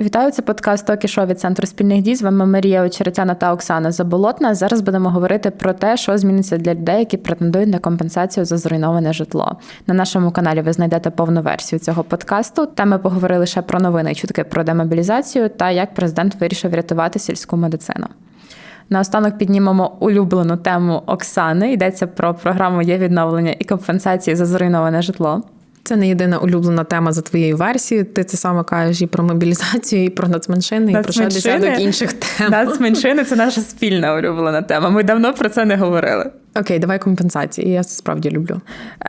Вітаю, це подкаст «Токі Шо» від центру спільних дій. З вами Марія Очеретяна та Оксана Заболотна. Зараз будемо говорити про те, що зміниться для людей, які претендують на компенсацію за зруйноване житло. На нашому каналі ви знайдете повну версію цього подкасту. Там ми поговорили ще про новини, чутки про демобілізацію та як президент вирішив рятувати сільську медицину. Наостанок піднімемо улюблену тему Оксани. Йдеться про програму є відновлення і компенсації за зруйноване житло. Це не єдина улюблена тема за твоєю версією. Ти це саме кажеш і про мобілізацію, і про нацменшини, і про ще десяток інших тем. Нацменшини це наша спільна улюблена тема. Ми давно про це не говорили. Окей, давай компенсації. Я це справді люблю.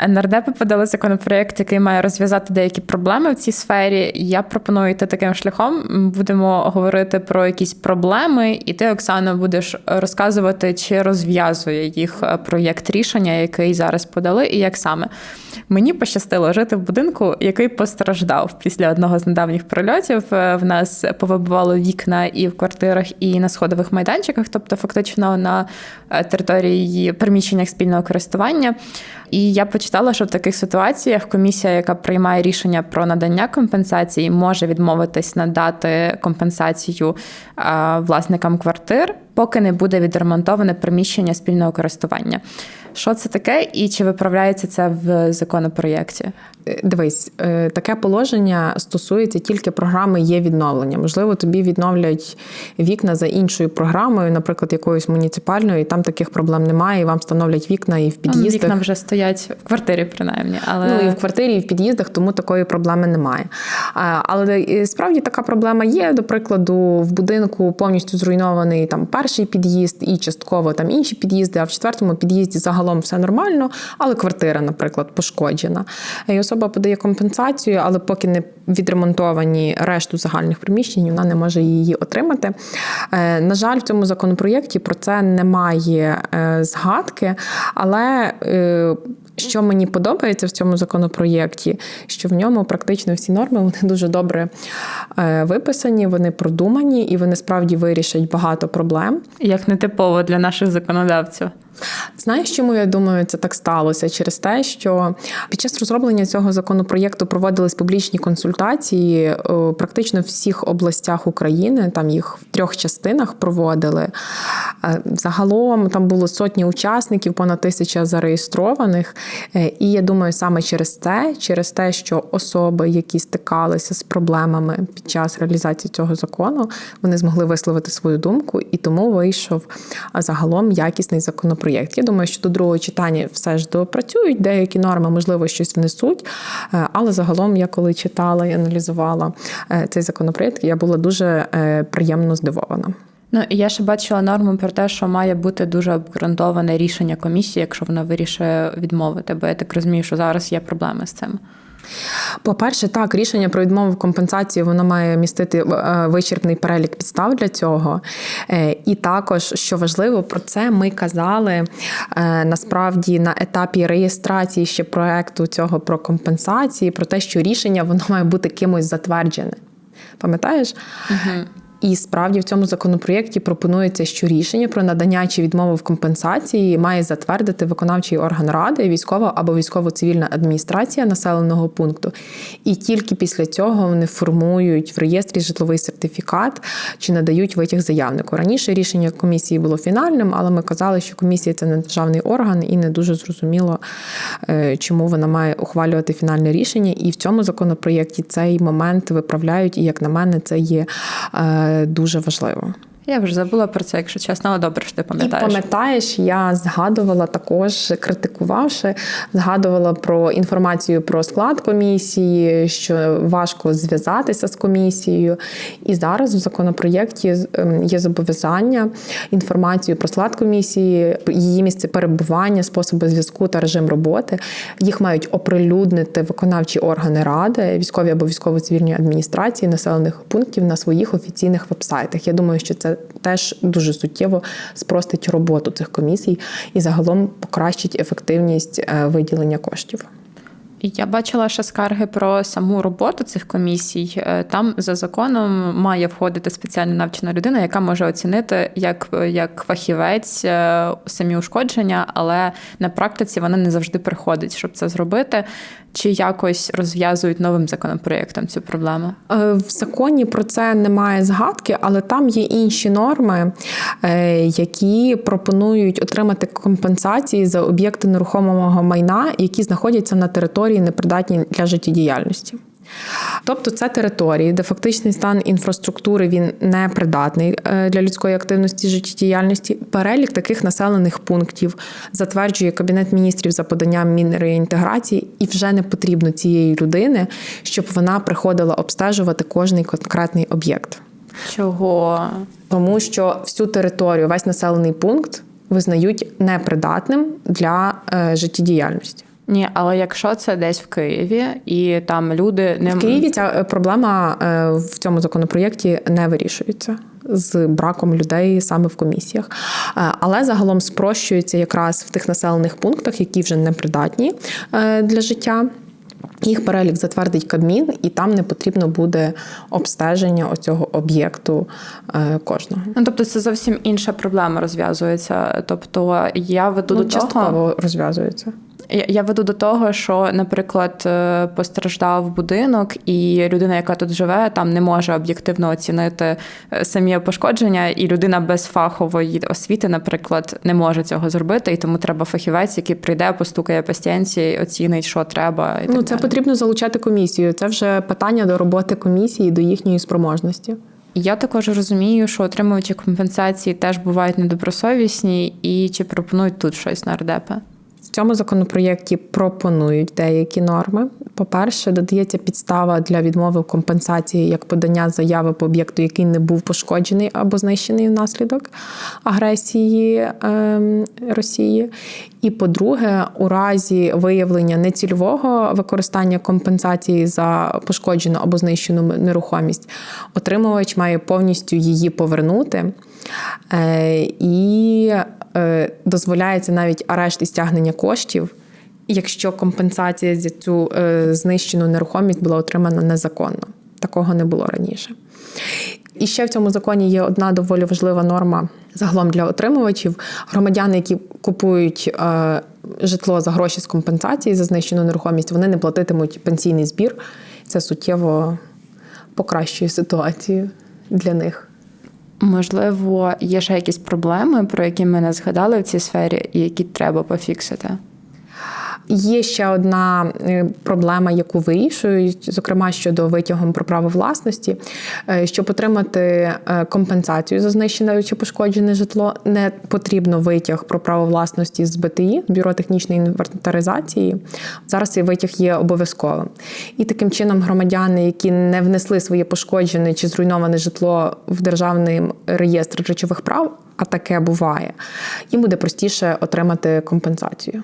Нардепи подали законопроект, який має розв'язати деякі проблеми в цій сфері. Я пропоную йти таким шляхом. Будемо говорити про якісь проблеми, і ти, Оксана, будеш розказувати, чи розв'язує їх проєкт рішення, який зараз подали, і як саме. Мені пощастило жити в будинку, який постраждав після одного з недавніх прильотів. В нас повибивало вікна і в квартирах, і на сходових майданчиках, тобто фактично на території приміщеннях спільного користування. І я почитала, що в таких ситуаціях комісія, яка приймає рішення про надання компенсації, може відмовитись надати компенсацію власникам квартир, поки не буде відремонтоване приміщення спільного користування. Що це таке, і чи виправляється це в законопроєкті? Дивись, таке положення стосується тільки програми є відновлення. Можливо, тобі відновлять вікна за іншою програмою, наприклад, якоюсь муніципальною, і там таких проблем немає. і Вам встановлять вікна і в під'їздах. Вікна вже стоять в квартирі, принаймні, але ну і в квартирі, і в під'їздах, тому такої проблеми немає. Але справді така проблема є. До прикладу, в будинку повністю зруйнований там перший під'їзд і частково там інші під'їзди. А в четвертому під'їзді загалом все нормально, але квартира, наприклад, пошкоджена. І особа подає компенсацію, але поки не відремонтовані решту загальних приміщень, вона не може її отримати. На жаль, в цьому законопроєкті про це немає згадки, але що мені подобається в цьому законопроєкті, що в ньому практично всі норми вони дуже добре виписані, вони продумані і вони справді вирішать багато проблем. Як нетипово для наших законодавців. Знаєш, чому я думаю, це так сталося? Через те, що під час розроблення цього законопроєкту проводились публічні консультації практично в всіх областях України. Там їх в трьох частинах проводили. Загалом там було сотні учасників, понад тисяча зареєстрованих. І я думаю, саме через це, через те, що особи, які стикалися з проблемами під час реалізації цього закону, вони змогли висловити свою думку, і тому вийшов загалом якісний законопроєкт проєкт. Я думаю, що до другого читання все ж допрацюють, деякі норми, можливо, щось внесуть. Е, але загалом, я коли читала і аналізувала е, цей законопроєкт, я була дуже е, приємно здивована. Ну я ще бачила норму про те, що має бути дуже обґрунтоване рішення комісії, якщо вона вирішує відмовити. Бо я так розумію, що зараз є проблеми з цим. По-перше, так, рішення про відмову компенсації воно має містити е, вичерпний перелік підстав для цього. Е, і також, що важливо, про це ми казали е, насправді на етапі реєстрації ще проекту цього про компенсації, про те, що рішення воно має бути кимось затверджене. Пам'ятаєш? Угу. І справді в цьому законопроєкті пропонується, що рішення про надання чи відмову в компенсації має затвердити виконавчий орган ради, військова або військово-цивільна адміністрація населеного пункту. І тільки після цього вони формують в реєстрі житловий сертифікат чи надають витяг заявнику. Раніше рішення комісії було фінальним, але ми казали, що комісія це не державний орган і не дуже зрозуміло, е, чому вона має ухвалювати фінальне рішення. І в цьому законопроєкті цей момент виправляють. І як на мене, це є. Дуже важливо. Я вже забула про це, якщо чесно, але добре, що ти пам'ятаєш. І пам'ятаєш, я згадувала також, критикувавши, згадувала про інформацію про склад комісії, що важко зв'язатися з комісією. І зараз в законопроєкті ем, є зобов'язання інформацію про склад комісії, її місце перебування, способи зв'язку та режим роботи. Їх мають оприлюднити виконавчі органи ради, військові або військово-цивільні адміністрації населених пунктів на своїх офіційних вебсайтах. Я думаю, що це теж дуже суттєво спростить роботу цих комісій і загалом покращить ефективність е, виділення коштів. Я бачила ще скарги про саму роботу цих комісій. Е, там за законом має входити спеціально навчена людина, яка може оцінити як як фахівець е, самі ушкодження, але на практиці вона не завжди приходить, щоб це зробити. Чи якось розв'язують новим законопроєктом цю проблему? Е, В законі про це немає згадки, але там є інші норми, е, які пропонують отримати компенсації за об'єкти нерухомого майна, які знаходяться на території непридатні для життєдіяльності. Тобто це території, де фактичний стан інфраструктури він не придатний е, для людської активності життєдіяльності. Перелік таких населених пунктів затверджує Кабінет міністрів за поданням Мінреінтеграції, і вже не потрібно цієї людини, щоб вона приходила обстежувати кожний конкретний об'єкт. Чого? Тому що всю територію, весь населений пункт визнають непридатним для е, життєдіяльності. Ні, але якщо це десь в Києві, і там люди не В Києві ця е, проблема е, в цьому законопроєкті не вирішується з браком людей саме в комісіях. Е, Але загалом спрощується якраз в тих населених пунктах, які вже непридатні для життя. Їх перелік затвердить Кабмін, і там не потрібно буде обстеження оцього об'єкту кожного. Ну, тобто це зовсім інша проблема розв'язується. Тобто я веду Ну, до того, частково розв'язується. Я, я веду до того, що, наприклад, е, постраждав будинок, і людина, яка тут живе, там не може об'єктивно оцінити е, самі пошкодження, і людина без фахової освіти, наприклад, не може цього зробити, і тому треба фахівець, який прийде, постукає по стінці, оцінить, що треба. І Ну, так це далі. потрібно залучати комісію. Це вже питання до роботи комісії, до їхньої спроможності. Я також розумію, що отримувачі компенсації теж бувають недобросовісні, і чи пропонують тут щось на РДП? Цьому законопроєкті пропонують деякі норми. По-перше, додається підстава для відмови компенсації як подання заяви по об'єкту, який не був пошкоджений або знищений внаслідок агресії ем, Росії. І по-друге, у разі виявлення нецільового використання компенсації за пошкоджену або знищену нерухомість, отримувач має повністю її повернути. Е, І е, дозволяється навіть арешт і стягнення коштів, якщо компенсація за цю е, знищену нерухомість була отримана незаконно. Такого не було раніше. І ще в цьому законі є одна доволі важлива норма загалом для отримувачів. Громадяни, які купують е, житло за гроші з компенсації за знищену нерухомість, вони не платитимуть пенсійний збір. Це суттєво покращує ситуацію для них. Можливо, є ще якісь проблеми, про які ми не згадали в цій сфері, і які треба пофіксити. Є ще одна е, проблема, яку вирішують, зокрема щодо витягом про право власності. Е, Щоб отримати е, компенсацію за знищене чи пошкоджене житло, не потрібно витяг про право власності з БТІ, бюро технічної інвентаризації. Зараз цей витяг є обов'язковим. І таким чином громадяни, які не внесли своє пошкоджене чи зруйноване житло в державний реєстр речових прав, а таке буває, їм буде простіше отримати компенсацію.